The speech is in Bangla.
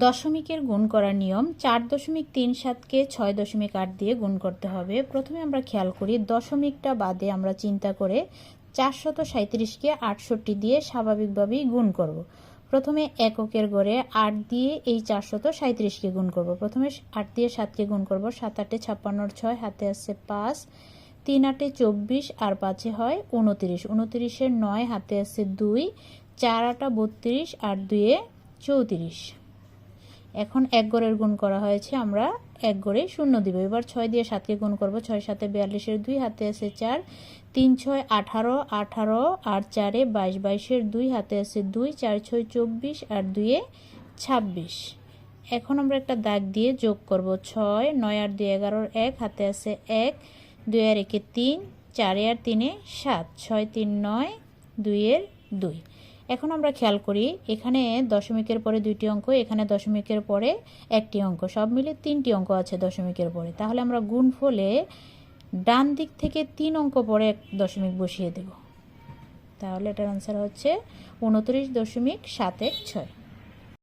দশমিকের গুণ করার নিয়ম চার দশমিক তিন সাতকে ছয় দশমিক আট দিয়ে গুণ করতে হবে প্রথমে আমরা খেয়াল করি, দশমিকটা বাদে আমরা চিন্তা করে চারশত সাঁত্রিশকে আটষট্টি দিয়ে স্বাভাবিকভাবেই গুণ করব। প্রথমে এককের গড়ে আট দিয়ে এই চারশত সাঁত্রিশকে গুণ করব। প্রথমে আট দিয়ে সাতকে গুণ করব, সাত আটে ছাপ্পান্নর ছয়, হাতে আছে পাঁচ, তিন আটে চব্বিশ, আর পাঁচে হয় উনতিরিশ উনতিরিশের নয়, হাতে আছে দুই, চার আটা বত্রিশ, আর দুয়ে চৌত্রিশ এখন এক গড়ের গুণ করা হয়েছে, আমরা এক গড়ে শূন্য দিব। এবার ছয় দিয়ে সাতকে গুণ করব, ছয় সাথে বিয়াল্লিশের দুই, হাতে আছে চার, তিন, ছয়, আঠারো আঠারো, আর চারে বাইশ, বাইশের দুই, হাতে আছে দুই, চার, ছয়, চব্বিশ, আর দুইয়ে ছাব্বিশ। এখন আমরা একটা দাগ দিয়ে যোগ করব, ছয়, নয় আর দুই, এগারোর এক, হাতে আছে এক, দুই, আর একে তিন, চারে আর তিনে সাত, ছয়, তিন, নয়, দুইয়ের দুই। এখন আমরা খেয়াল করি, এখানে দশমিকের পরে দুইটি অঙ্ক, এখানে দশমিকের পরে একটি অঙ্ক, সব মিলে তিনটি অঙ্ক আছে দশমিকের পরে। তাহলে আমরা গুণ ফলে ডান দিক থেকে তিন অঙ্ক পরে এক দশমিক বসিয়ে দেব। তাহলে এটার আনসার হচ্ছে উনত্রিশ দশমিক সাত এক ছয়।